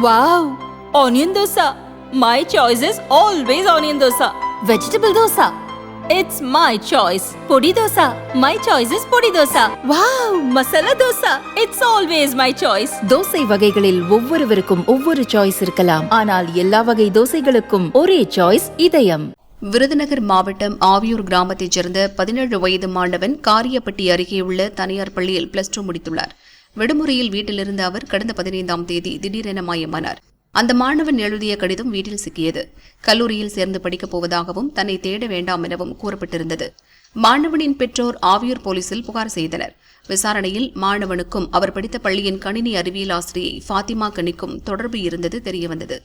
Wow onion dosa my choice is always onion dosa vegetable dosa it's my choice podi dosa my choice is podi dosa wow masala dosa it's always my choice dosa வகைகளில் ஒவ்வொருவருக்கும் ஒவ்வொரு choice இருக்கலாம். ஆனால் எல்லா வகை தோசைகளுக்கும் ஒரே choice இதயம். விருதுநகர் மாவட்டம் ஆவியூர் கிராமத்தைச் சேர்ந்த பதினேழு வயது மாணவன் காரியப்பட்டி அருகேயுள்ள தனியார் பள்ளியில் பிளஸ் டூ முடித்துள்ளார். விடுமுறையில் வீட்டிலிருந்த அவர் கடந்த பதினைந்தாம் தேதி திடீரென மாயமானார். அந்த மாணவன் எழுதிய கடிதம் வீட்டில் சிக்கியது. கல்லூரியில் சேர்ந்து படிக்கப் போவதாகவும் தன்னை தேட வேண்டாம் எனவும் கூறப்பட்டிருந்தது. மாணவனின் பெற்றோர் ஆவியூர் போலீசில் புகார் செய்தனர். விசாரணையில் மாணவனுக்கும் அவர் படித்த பள்ளியின் கணினி அறிவியல் ஆசிரியை ஃபாத்திமா கனிக்கும் தொடர்பு இருந்தது தெரியவந்தது.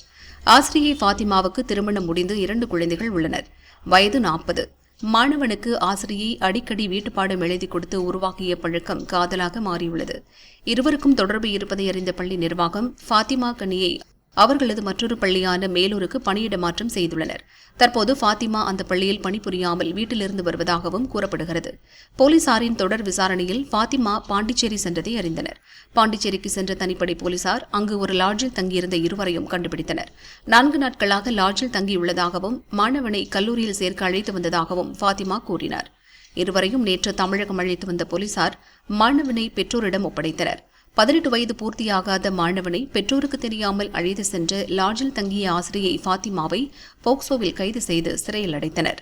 ஆசிரியை ஃபாத்திமாவுக்கு திருமணம் முடிந்து இரண்டு குழந்தைகள் உள்ளனர். வயது நாற்பது. மாணவனுக்கு ஆசிரியை அடிக்கடி வீட்டுப்பாடம் எழுதி கொடுத்து உருவாக்கிய பழக்கம் காதலாக மாறியுள்ளது. இருவருக்கும் தொடர்பு இருப்பதை அறிந்த பள்ளி நிர்வாகம் ஃபாத்திமா கனியை அவர்களது மற்றொரு பள்ளியான மேலூருக்கு பணியிட மாற்றம் செய்துள்ளனர். தற்போது ஃபாத்திமா அந்த பள்ளியில் பணிபுரியாமல் வீட்டிலிருந்து வருவதாகவும் கூறப்படுகிறது. போலீசாரின் தொடர் விசாரணையில் ஃபாத்திமா பாண்டிச்சேரி சென்றதை அறிந்தனர். பாண்டிச்சேரிக்கு சென்ற தனிப்படை போலீசார் அங்கு ஒரு லாட்ஜில் தங்கியிருந்த இருவரையும் கண்டுபிடித்தனர். நான்கு நாட்களாக லாட்ஜில் தங்கியுள்ளதாகவும் மாணவனை கல்லூரியில் சேர்க்க அழைத்து வந்ததாகவும் ஃபாத்திமா கூறினார். இருவரையும் நேற்று தமிழகம் அழைத்து வந்த போலீசார் மாணவனை பெற்றோரிடம் ஒப்படைத்தனர். பதினெட்டு வயது பூர்த்தியாகாத மாணவனை பெற்றோருக்கு தெரியாமல் அழைத்து சென்று லாட்ஜில் தங்கிய ஆசிரியை ஃபாத்திமாவை போக்சோவில் கைது செய்து சிறையில் அடைத்தனர்.